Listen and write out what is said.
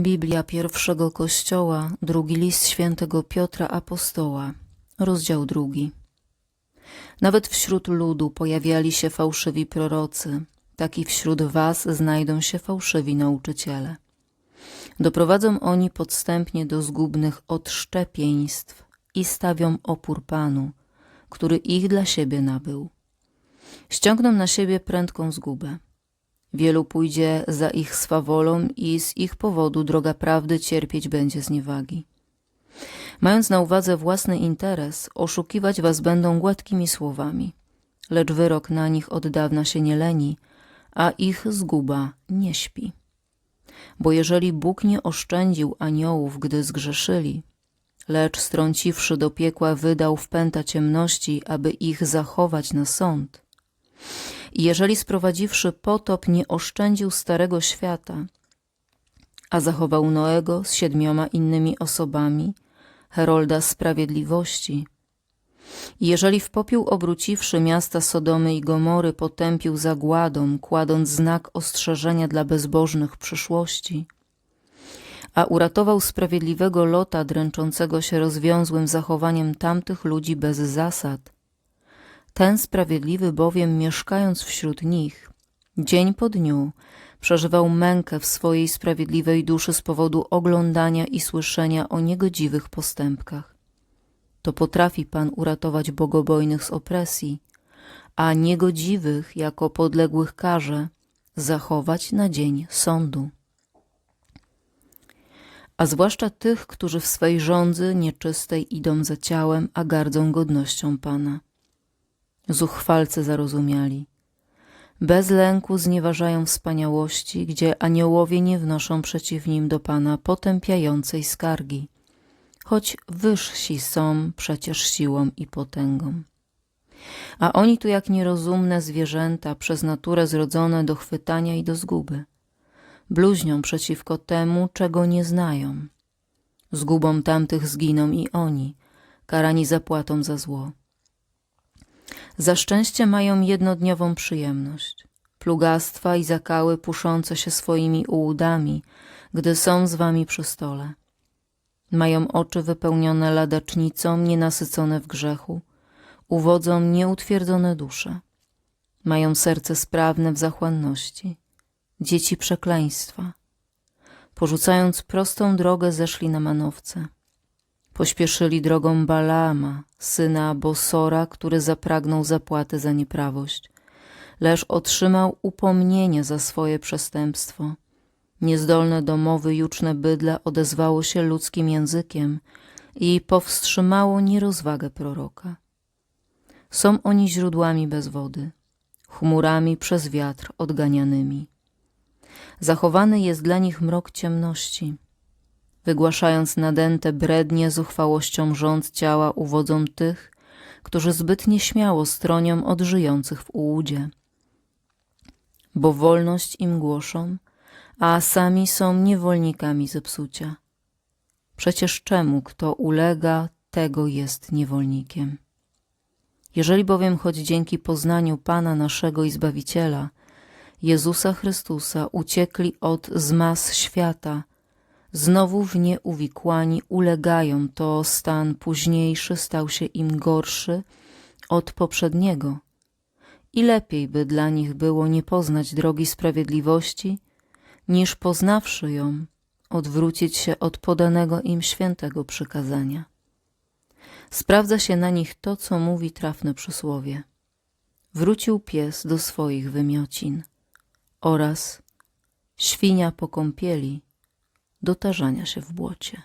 Biblia pierwszego Kościoła, drugi list świętego Piotra Apostoła, rozdział drugi. Nawet wśród ludu pojawiali się fałszywi prorocy, tak i wśród was znajdą się fałszywi nauczyciele. Doprowadzą oni podstępnie do zgubnych odszczepieństw i stawią opór Panu, który ich dla siebie nabył. Ściągną na siebie prędką zgubę. Wielu pójdzie za ich swawolą i z ich powodu droga prawdy cierpieć będzie zniewagi. Mając na uwadze własny interes, oszukiwać was będą gładkimi słowami, lecz wyrok na nich od dawna się nie leni, a ich zguba nie śpi. Bo jeżeli Bóg nie oszczędził aniołów, gdy zgrzeszyli, lecz strąciwszy do piekła wydał w pęta ciemności, aby ich zachować na sąd, i jeżeli sprowadziwszy potop nie oszczędził starego świata, a zachował Noego z siedmioma innymi osobami, Herolda Sprawiedliwości, i jeżeli w popiół obróciwszy miasta Sodomy i Gomory potępił zagładą, kładąc znak ostrzeżenia dla bezbożnych przyszłości, a uratował sprawiedliwego Lota dręczącego się rozwiązłym zachowaniem tamtych ludzi bez zasad, ten sprawiedliwy bowiem mieszkając wśród nich, dzień po dniu przeżywał mękę w swojej sprawiedliwej duszy z powodu oglądania i słyszenia o niegodziwych postępkach. To potrafi Pan uratować bogobojnych z opresji, a niegodziwych jako podległych karze zachować na dzień sądu. A zwłaszcza tych, którzy w swej żądzy nieczystej idą za ciałem, a gardzą godnością Pana zuchwalcy zarozumiali. Bez lęku znieważają wspaniałości, gdzie aniołowie nie wnoszą przeciw nim do Pana potępiającej skargi, choć wyżsi są przecież siłą i potęgą. A oni tu jak nierozumne zwierzęta, przez naturę zrodzone do chwytania i do zguby. Bluźnią przeciwko temu, czego nie znają. Zgubą tamtych zginą i oni, karani zapłatą za zło. Za szczęście mają jednodniową przyjemność. Plugastwa i zakały puszące się swoimi ułudami, gdy są z wami przy stole. Mają oczy wypełnione ladacznicą, nienasycone w grzechu, uwodzą nieutwierdzone dusze. Mają serce sprawne w zachłanności, dzieci przekleństwa. Porzucając prostą drogę, zeszli na manowce. Pośpieszyli drogą Balaama, syna Bosora, który zapragnął zapłaty za nieprawość, lecz otrzymał upomnienie za swoje przestępstwo. Niezdolne do mowy juczne bydle odezwało się ludzkim językiem i powstrzymało nierozwagę proroka. Są oni źródłami bez wody, chmurami przez wiatr odganianymi. Zachowany jest dla nich mrok ciemności, wygłaszając nadęte brednie zuchwałością rząd ciała uwodzą tych, którzy zbyt nieśmiało stronią od żyjących w ułudzie. Bo wolność im głoszą, a sami są niewolnikami zepsucia. Przecież czemu kto ulega, tego jest niewolnikiem. Jeżeli bowiem choć dzięki poznaniu Pana naszego i Zbawiciela, Jezusa Chrystusa, uciekli od zmas świata, znowu w nie uwikłani ulegają, to stan późniejszy stał się im gorszy od poprzedniego. I lepiej by dla nich było nie poznać drogi sprawiedliwości, niż poznawszy ją, odwrócić się od podanego im świętego przykazania. Sprawdza się na nich to, co mówi trafne przysłowie. Wrócił pies do swoich wymiocin oraz świnia po kąpieli do tarzania się w błocie.